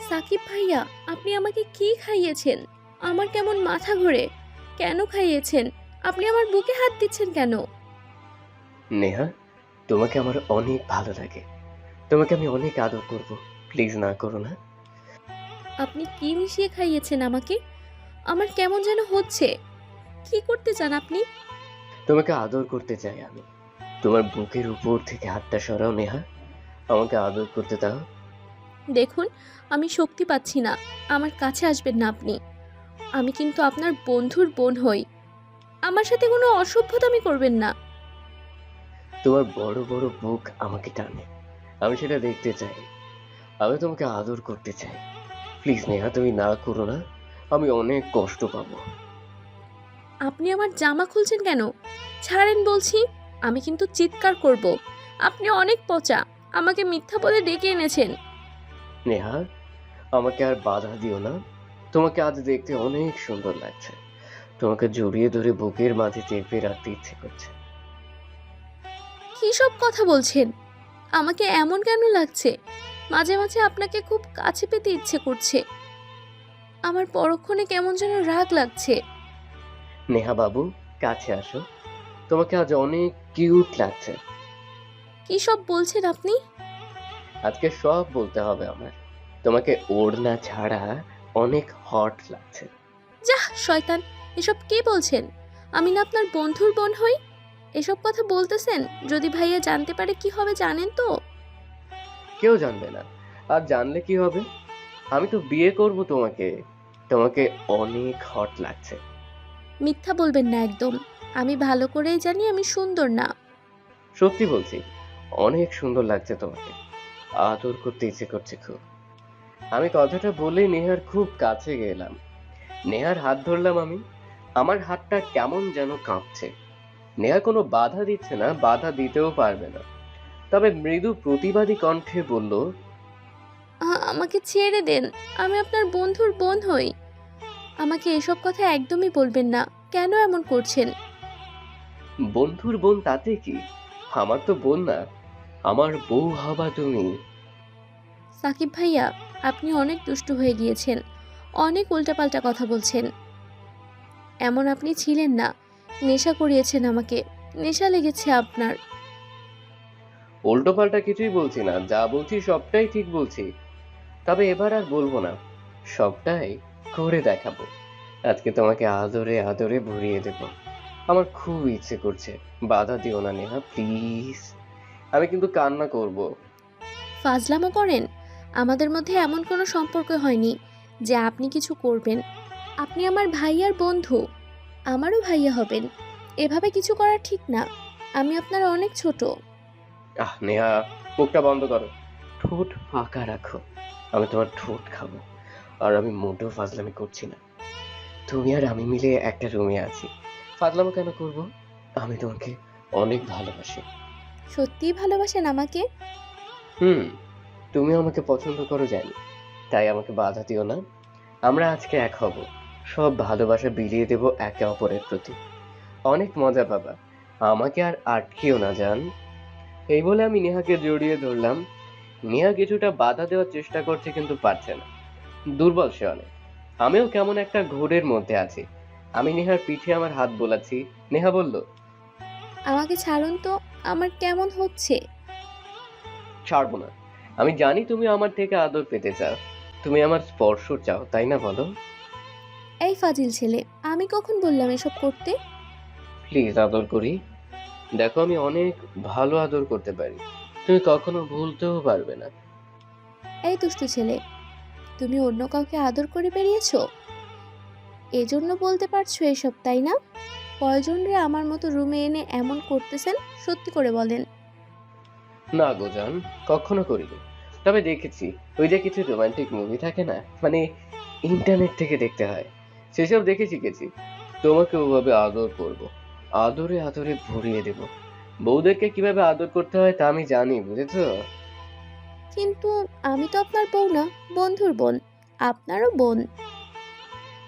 সাকিব ভাইয়া আপনি আমাকে কি খাইয়েছেন? আমার কেমন মাথা ঘোরে। কেন খাইয়েছেন? আপনি আমার বুকে হাত দিচ্ছেন কেন? নেহা তোমাকে আমার অনেক ভালো লাগে। তোমাকে আমি অনেক আদর করব। প্লিজ না করো না। আপনি কি মিশিয়ে খাইয়েছেন আমাকে? আমার কেমন যেন হচ্ছে। কি করতে চান আপনি? তোমাকে আদর করতে চাই আমি। তোমার বুকের উপর থেকে হাতটা সরাও নেহা। আমাকে আদর করতে দাও। দেখুন আমি শক্তি পাচ্ছি না। আমার কাছে আসবেন না আপনি। আমি কিন্তু আপনার বন্ধুর বোন হই। আমার সাথে কোনো অসভ্যতামি করবেন না। তোমার বড় বড় বুক আমাকে টানে। আমি সেটা দেখতে চাই। আমি তোমাকে আদর করতে চাই। প্লিজ নেহা তুমি না করো না। আমি অনেক কষ্ট পাবো। আপনি আমার জামা খুলছেন কেন? ছাড়েন বলছি আমি কিন্তু চিৎকার করব। আপনি অনেক পচা। আমাকে মিথ্যা বলে ডেকে এনেছেন। নেহা আমাকে আর বাধা দিও না। তোমাকে আজ দেখতে অনেক সুন্দর লাগছে। তোমাকে জড়িয়ে ধরে বুকের মাঝে চেপে রাখতে ইচ্ছে করছে। কী সব কথা বলছেন? আমাকে এমন কেন লাগছে? মাঝে মাঝে আপনাকে খুব কাছে পেতে ইচ্ছে করছে। আমার পরক্ষণে কেমন যেন রাগ লাগছে। নেহা বাবু কাছে আসো। তোমাকে আজ অনেক কিউট লাগছে। কী সব বলছেন আপনি? আজকে সব বলতে হবে আমার। তোমাকে ওড়না ছাড়া অনেক হট লাগছে। যাহ শয়তান এসব কি বলছেন? আমি না আপনার বন্ধুর বোন হই? এসব কথা বলতেছেন? যদি ভাইয়া জানতে পারে কি হবে জানেন তো? কেউ জানবে না। আর জানলে কি হবে? আমি তো বিয়ে করব তোমাকে। তোমাকে অনেক হট লাগছে। মিথ্যা বলবেন না একদম। আমি ভালো করেই জানি আমি সুন্দর না। সত্যি বলছি অনেক সুন্দর লাগছে তোমাকে। আদর করতে ইচ্ছে করছে খুব। আমি কথাটা বলে নেহার খুব কাছে গেলাম। নেহার হাত ধরলাম আমি। আমার হাতটা কেমন যেন কাঁপছে। নেহা কোনো বাধা দিচ্ছে না বাধা দিতেও পারবে না। তবে মৃদু প্রতিবাদী কণ্ঠে বলল আমাকে ছেড়ে দেন। আমি আপনার বন্ধুর বোন হই। আমাকে এসব কথা একদমই বলবেন না। কেন এমন করছেন? বন্ধুর বোন তাতে কি? আমার তো বোন না। আমার বউ হবা তুমি। সাকিব ভাইয়া আপনি অনেক দুষ্টু হয়ে গিয়েছেন। অনেক উল্টাপাল্টা কথা বলছেন। এমন আপনি ছিলেন না। নেশা করিয়েছেন আমাকে। নেশা লেগেছে আপনার। উল্টোপাল্টা কিছুই বলছি না। যা বলছি সবটাই ঠিক বলছি। তবে এবার আর বলব না। সবটাই করে দেখাবো। আজকে তোমাকে আদরে আদরে ভরিয়ে দেব। আমার খুব ইচ্ছে করছে। বাধা দিও না নেহা প্লিজ। আমি কিন্তু কান্না করব। ফাজলামো করেন? আমাদের মধ্যে এমন কোনো সম্পর্ক হয়নি যে আপনি কিছু করবেন। আপনি আমার ভাইয়ার বন্ধু। আমারও ভাইয়া হবেন। এভাবে কিছু করা ঠিক না। আমি আপনার অনেক ছোট। আহ নেহা মুখটা বন্ধ করো। ঠোঁট ফাঁকা রাখো। আমি তোমার ঠোঁট খাব। আর আমি মোটেও ফাজলামি করছি না। তুমি আর আমি মিলে একটা রুমে আছি। ফাজলামো কেন করব? আমি তোমাকে অনেক ভালোবাসি। সত্যিই ভালোবাসেন আমাকে? হুম তুমি আমাকে পছন্দ করো জানি তাই আমাকে বাধা দিও না। আমরা আজকে এক হব সব ভালোবাসা বিলিয়ে দেব একে অপরের প্রতি। অনেক মজা পাবা আমাকে আর আটকেও না জান। এই বলে আমি নেহাকে জড়িয়ে ধরলাম। নেহা কিছুটা বাধা দেওয়ার চেষ্টা করছে কিন্তু পারছে না। দুর্বল সে অনেক। আমিও কেমন একটা ঘোরের মধ্যে আছি। আমি নেহার পিঠে আমার হাত বোলাচ্ছি। নেহা বলল আমাকে ছাড়ুন তো। আমার কেমন হচ্ছে? ছাড়বো না। আমি জানি তুমি আমার থেকে আদর পেতে চাও। তুমি আমার স্পর্শ চাও তাই না বলো? এই ফাজিল ছেলে আমি কখন বললাম এসব করতে? প্লিজ আদর করি। দেখো আমি অনেক ভালো আদর করতে পারি। তুমি কখনো ভুলতেও পারবে না। এই দুষ্টু ছেলে তুমি অন্য কাউকে আদর করে বেরিয়েছো? এজন্য বলতে পারছ এসব তাই না? কয়জন রে আমার মতো রুমে এনে এমন করতেছেন? সত্যি করে বলেন। না গো জান কখনো করিনি। তবে দেখেছি ওই যে কিছু রোমান্টিক মুভি থাকে না মানে ইন্টারনেট থেকে দেখতে হয়। সেসব দেখে শিখেছি। তোমাকে ওভাবে আদর করব। আদরে আদরে ভরিয়ে দেব। বউদেরকে কীভাবে আদর করতে হয় তা আমি জানি বুঝেছ? কিন্তু আমি তো আপনার বউ না বন্ধুর বোন। আপনারও বোন।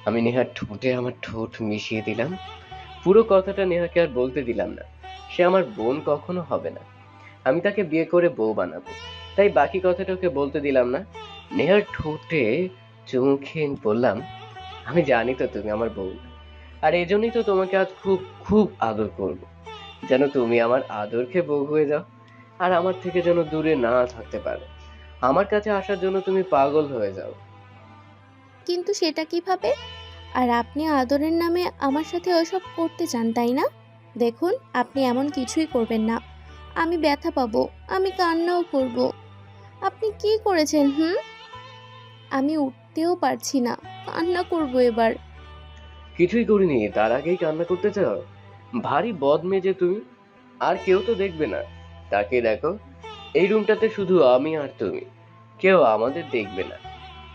আমি নেহার ঠোঁটে আমার ঠোঁট মিশিয়ে দিলাম। পুরো কথাটা নেহাকে আর বলতে দিলাম না। সে আমার বোন কখনো হবে না। আমি তাকে বিয়ে করে বউ বানাবো। তাই বাকি কথাটা ওকে বলতে দিলাম না। নেহার ঠোঁটে চুমু খেয়ে বললাম, আমি জানি তো তুমি আমার বউ আর এই জন্যই তো তোমাকে আজ খুব খুব আদর করব। যেন তুমি আমার আদরকে বউ হয়ে যাও আর আমার থেকে যেন দূরে না থাকতে পারো। আমার কাছে আসার জন্য তুমি পাগল হয়ে যাও। কিন্তু সেটা কীভাবে? আর আপনি আদরের নামে আমার সাথে ওসব করতে চান, তাই না? দেখুন, আপনি এমন কিছুই করবেন না। আমি ব্যথা পাবো, আমি কান্নাও করব। আপনি কি করেছেন, হুম? আমি উঠতেও পারছি না, কান্না করব এবার। কিছুই করিনি, তার আগেই কান্না করতে চাও? ভারী বদ মেজে তুমি, আর কেউ তো দেখবে না। তাকে দেখো, এই রুমটাতে শুধু আমি আর তুমি। কেউ আমাদের দেখবে না।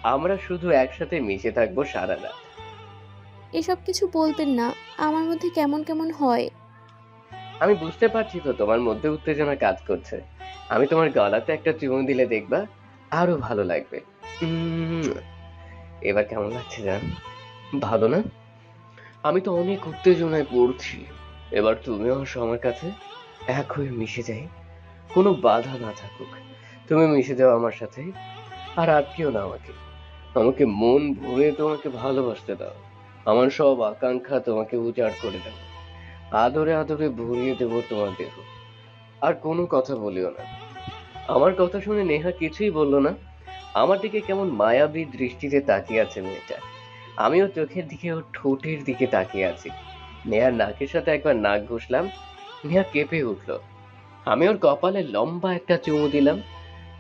আমরা শুধু একসাথে মিশে থাকব সারা রাত এসব কিছু বলতেন না, আমার মধ্যে কেমন কেমন হয়। আমি বুঝতে পারছি তো তোমার মধ্যে উত্তেজনা কাজ করছে। আমি তোমার গলাতে একটা চুমু দিলে দেখবা আরও ভালো লাগবে। এবার কেমন লাগছে জান? ভালো না? আমি তো অনেক উত্তেজনায় পড়ছি। এবার তুমিও আসো আমার কাছে এক হয়ে মিশে যাই। কোনো বাধা না থাকুক। তুমি মিশে যাও আমার সাথে। আর আটকেও না আমাকে। আমাকে মন ভরে তোমাকে ভালোবাসতে দাও। আমার সব আকাঙ্ক্ষা তোমাকে উজাড় করে দাও আদরে আদরে ভরিয়ে দেবো তোমার দেহ। আর কোনো কথা বলিও না। আমার কথা শুনে নেহা কিছুই বলল না। আমার দিকে কেমন মায়াবী দৃষ্টিতে তাকিয়ে আছে মেয়েটা। আমিও চোখের দিকে ওর ঠোঁটের দিকে তাকিয়ে আছি। নেহার নাকের সাথে একবার নাক ঘষলাম। নেহা কেঁপে উঠল। আমি ওর কপালে লম্বা একটা চুমু দিলাম।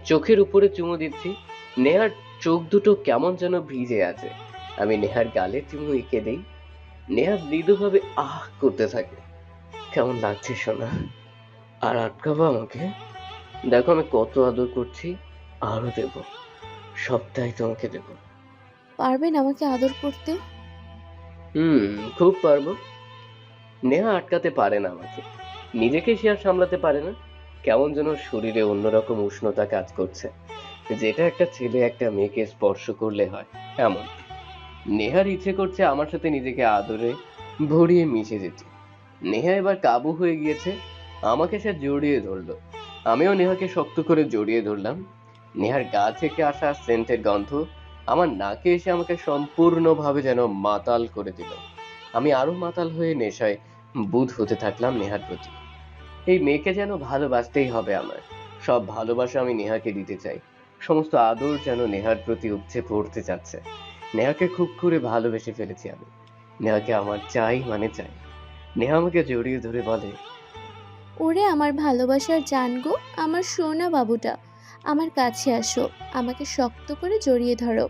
চোখের উপরে চুমু দিচ্ছি। নেহার চোখ দুটো কেমন যেন ভিজে আছে। আমি নেহার গালে চুমু এঁকে দিই। নেহা মৃদুভাবে আহ করতে থাকে। কেমন লাগছে সোনা? আর আটকাবো আমাকে? দেখো আমি কত আদর করছি আরও দেব। সবটাই তোমাকে দেব। পারবেন আমাকে আদর করতে? হুম খুব পারব। নেহা আটকাতে পারে না আমাকে। নিজেকে সে আর সামলাতে পারে না। কেমন যেন শরীরে অন্যরকম উষ্ণতা কাজ করছে। যেটা একটা ছেলে একটা মেয়েকে স্পর্শ করলে হয় এমন। নেহার ইচ্ছে করছে আমার সাথে নিজেকে আদরে ভরিয়ে মিশে যেতে। নেহা এবার কাবু হয়ে গিয়েছে, আমাকে সে জড়িয়ে ধরলো। আমিও নেহাকে শক্ত করে জড়িয়ে ধরলাম। নেহার গা থেকে আসা সেন্টের গন্ধ আমার নাকে এসে আমাকে সম্পূর্ণভাবে যেন মাতাল করে দিল। আমি আরও মাতাল হয়ে নেশায় বুধ হতে থাকলাম নেহার প্রতি। এই মেয়েকে যেন ভালোবাসতেই হবে আমার। সব ভালোবাসা আমি নেহাকে দিতে চাই। সমস্ত আদর যেন নেহার প্রতি উপচে পড়তে চাচ্ছে নেহাকে খুব করে ভালোবেসে ফেলেছি আমি। নেহাকে আমার চাই মানে চাই। নেহা আমাকে জড়িয়ে ধরে বলে ওরে আমার ভালোবাসার জানগো আমার সোনা বাবুটা। আমার কাছে আসো আমাকে শক্ত করে জড়িয়ে ধরো।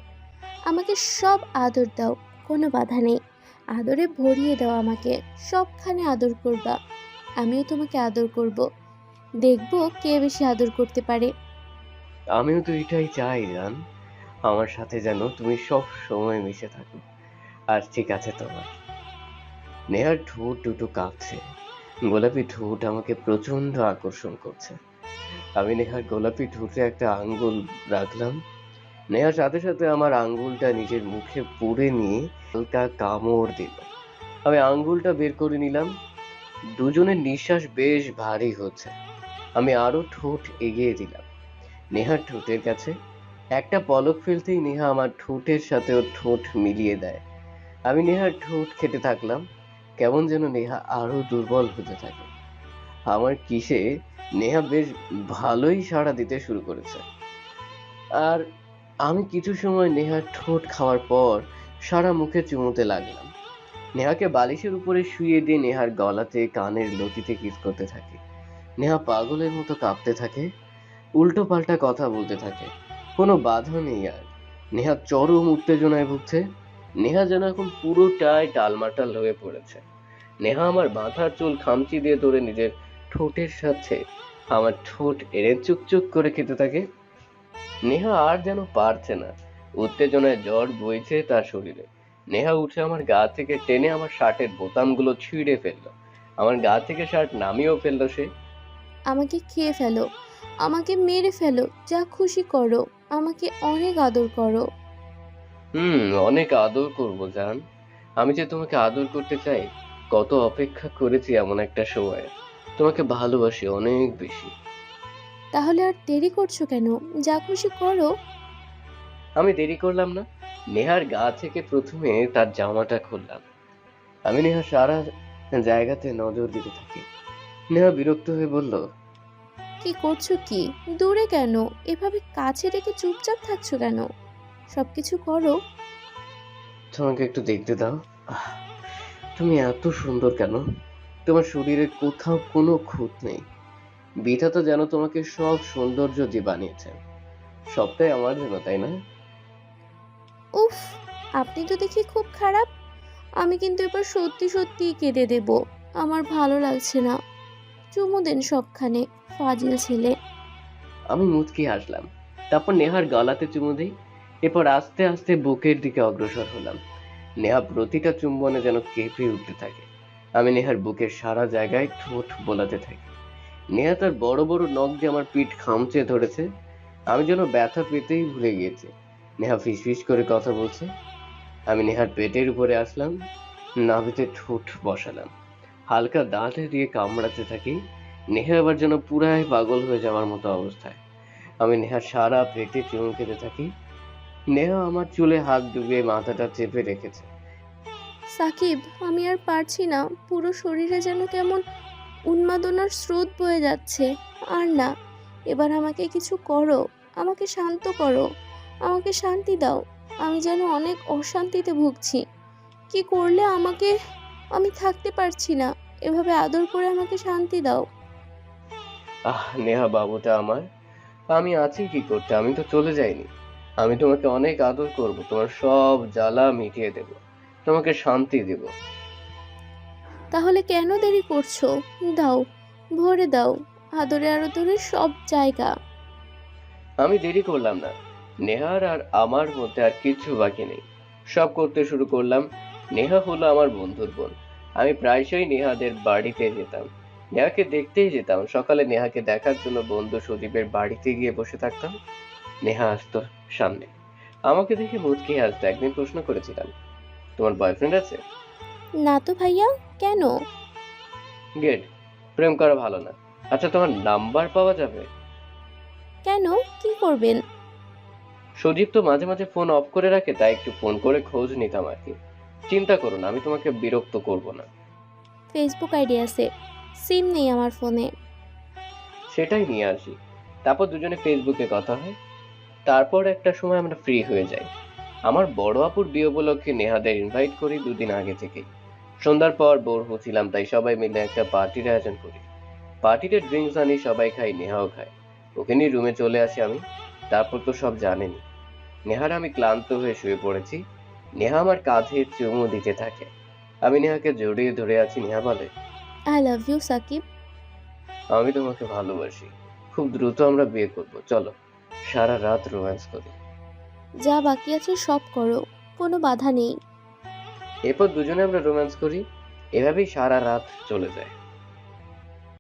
আমাকে সব আদর দাও কোনো বাধা নেই। আদরে ভরিয়ে দাও আমাকে সবখানে আদর করবা। আমিও তোমাকে আদর করব। দেখব কে বেশি আদর করতে পারে। আমিও তো এটাই চাই জান আমার সাথে যেন তুমি সব সময় মিশে থাকো। আর ঠিক আছে তোমার। নেহার ঠোঁট দুটো কাঁপছে। গোলাপি ঠোঁট আমাকে প্রচণ্ড আকর্ষণ করছে। আমি নেহার গোলাপি ঠোঁটে একটা আঙ্গুল রাখলাম। নেহার সাথে সাথে আমার আঙ্গুলটা নিজের মুখে পুড়ে নিয়ে হালকা কামড় দিল। আমি আঙ্গুলটা বের করে নিলাম। দুজনের নিঃশ্বাস বেশ ভারী হচ্ছে। আমি আরও ঠোঁট এগিয়ে দিলাম। নেহার ঠোঁটের কাছে একটা পলক ফেলতেই নেহা আমার ঠোঁটের সাথে ওর ঠোঁট মিলিয়ে দেয়। আমি নেহার ঠোঁট খেতে থাকলাম, কেমন যেন নেহা আরও দুর্বল হতে থাকে। আমার কিসে? নেহা বেশ ভালোই সাড়া দিতে শুরু করেছে। আর আমি কিছু সময় নেহার ঠোঁট খাওয়ার পর সারা মুখে চুমুতে লাগলাম। নেহাকে বালিশের উপরে শুয়ে দিয়ে নেহার গলাতে, কানের লতিতে কিস করতে থাকে। নেহা পাগলের মতো কাঁপতে থাকে উল্টো পাল্টা কথা বলতে থাকে। কোনো বাধা নেই আর। নেহা চরম উত্তেজনায় ভুগছে। নেহা যেন এখন পুরোটাই টালমাটাল হয়ে পড়েছে। নেহা আমার মাথার চুল খামচি দিয়ে ধরে নিজের ঠোঁটের সাথে আমার ঠোঁট এড়ে চুকচুক করে খেতে থাকে। নেহা আর যেন পারছে না। উত্তেজনায় জ্বর বইছে তার শরীরে। নেহা উঠে আমার গা থেকে টেনে আমার শার্টের বোতামগুলো ছিঁড়ে ফেলল। আমার গা থেকে শার্ট নামিয়েও ফেলল সে। আমাকে খেয়ে ফেলো। আমাকে মেরে ফেলো। যা খুশি করো। আমাকে অনেক আদর করো। হুম অনেক আদর করব জান। আমি যে তোমাকে আদর করতে চাই কত অপেক্ষা করেছি এমন একটা সময়। তোমাকে ভালোবাসি অনেক বেশি। তাহলে আর দেরি করছ কেন? যা খুশি করো। আমি দেরি করলাম না। নেহার গা থেকে প্রথমে তার জামাটা খুললাম। আমি নেহা সারা জায়গাতে নজর দিতে থাকি। নেহা বিরক্ত হয়ে বলল কি করছ কি? দূরে কেন? এভাবে কাছে রেখে চুপচাপ থাকছো কেন? সব কিছু করো। তোমাকে একটু দেখতে দাও। আহ, তুমি এত সুন্দর কেন? তোমার শরীরে কোথাও কোনো খুঁত নেই। বিধাতা যেন তোমাকে সব সৌন্দর্য দিয়ে বানিয়েছেন সবটাই আমার জন্য তাই না? উফ আপনি তো দেখি খুব খারাপ। আমি কিন্তু এবার সত্যি সত্যি কেঁদে দেব। আমার ভালো লাগছে না। চুমু দেন সবখানে, ফাজিল ছেলে। আমি মুচকি হাসলাম। তারপর নেহার গলাতে চুমু দিই। এরপর আস্তে আস্তে বুকের দিকে অগ্রসর হলাম। নেহা প্রতিটা চুম্বনে যেন কেঁপে উঠতে থাকে। আমি নেহার বুকের সারা জায়গায় ঠোঁট বোলাতে থাকি। নেহা তার বড় বড় নখ দিয়ে আমার পিঠ খামচে ধরেছে, আমি যেন ব্যথা পেতেই ভুলে গিয়েছি। নেহা ফিসফিস করে কথা বলছে। আমি নেহার পেটের উপরে আসলাম। নাভিতে ঠোঁট বসালাম। হালকা দাঁতে দিয়ে কামড়াতে থাকি। নেহা এবার যেন পুরাই পাগল হয়ে যাওয়ার মতো অবস্থায়। আমি নেহার সারা পেটে চুমু খেতে থাকি। নেহা আমার চুলে হাত ডুবিয়ে মাথাটা চেপে রেখেছে। সাকিব, আমি আর পারছি না। পুরো শরীরে যেন কেমন উন্মাদনার স্রোত বয়ে যাচ্ছে। আর না, এবার আমাকে কিছু করো। আমাকে শান্ত করো। আমাকে শান্তি দাও। আমি যেন অনেক অশান্তিতে ভুগছি। কি করলে আমাকে আমি থাকতে পারছি না। এভাবে আদর করে আমাকে শান্তি দাও। আহ নেহা বাবুটা আমার। আমি আছি কি করতে? আমি তো চলে যাইনি। আমি তোমাকে অনেক আদর করব। তোমার সব জ্বালা মিটিয়ে দেব। তোমাকে শান্তি দেব। তাহলে কেন দেরি করছ? দাও ভরে দাও। আদরে আদরে সব জায়গা। আমি দেরি করলাম না। নেহার আর আমার মধ্যে আর কিছু বাকি নেই। সব করতে শুরু করলাম। নেহা হলো আমার বন্ধুর বোন। আমি প্রায়শই নেহাদের বাড়িতে যেতাম। নেহাকে দেখতেই যেতাম। সকালে নেহাকে দেখার জন্য বন্ধু সুদীপের বাড়িতে গিয়ে বসে থাকতাম। নেহা আসতো সামনে। আমাকে দেখে মুচকি হাসতো একদিন প্রশ্ন করেছিলাম তোমার বয়ফ্রেন্ড আছে? না তো ভাইয়া কেন? গেট প্রেম করা ভালো না। আচ্ছা তোমার নাম্বার পাওয়া যাবে? কেন? কি করবেন? সজীব তো মাঝে মাঝে ফোন অফ করে রাখে তাই একটু ফোন করে খোঁজ নিতাম আর কি। চিন্তা করো না আমি তোমাকে বিরক্ত করব না। ফেসবুক আইডি আছে। সিম নেই আমার ফোনে। সেটাই নিয়ে আসি। তারপর দুজনে ফেসবুকে কথা হয়। তারপর একটা সময় আমরা ফ্রি হয়ে যাই। আমার বড় আপুর বিয়ে উপলক্ষে নেহাদের ইনভাইট করি দুদিন আগে থেকেই। সন্ধ্যার পর বোর হচ্ছিলাম তাই সবাই মিলে একটা পার্টির আয়োজন করি। পার্টিতে ড্রিঙ্কস আনি সবাই খাই নেহাও খায়। ওকে নিয়ে রুমে চলে আসি আমি। তারপর তো সব জানেনি নেহার আমি ক্লান্ত হয়ে শুয়ে পড়েছি। নেহা আমার কাঁধে চুমু দিতে থাকে। আমি নেহাকে জড়িয়ে ধরে আছি নেহা বলে আই লাভ ইউ সাকিব। আমি তোমাকে ভালোবাসি। খুব দ্রুত আমরা বিয়ে করব। চলো সারা রাত রোম্যান্স করি। যা বাকি আছে সব করো কোনো বাধা নেই। এরপর দুজনে আমরা রোম্যান্স করি। এভাবেই সারা রাত চলে যায়।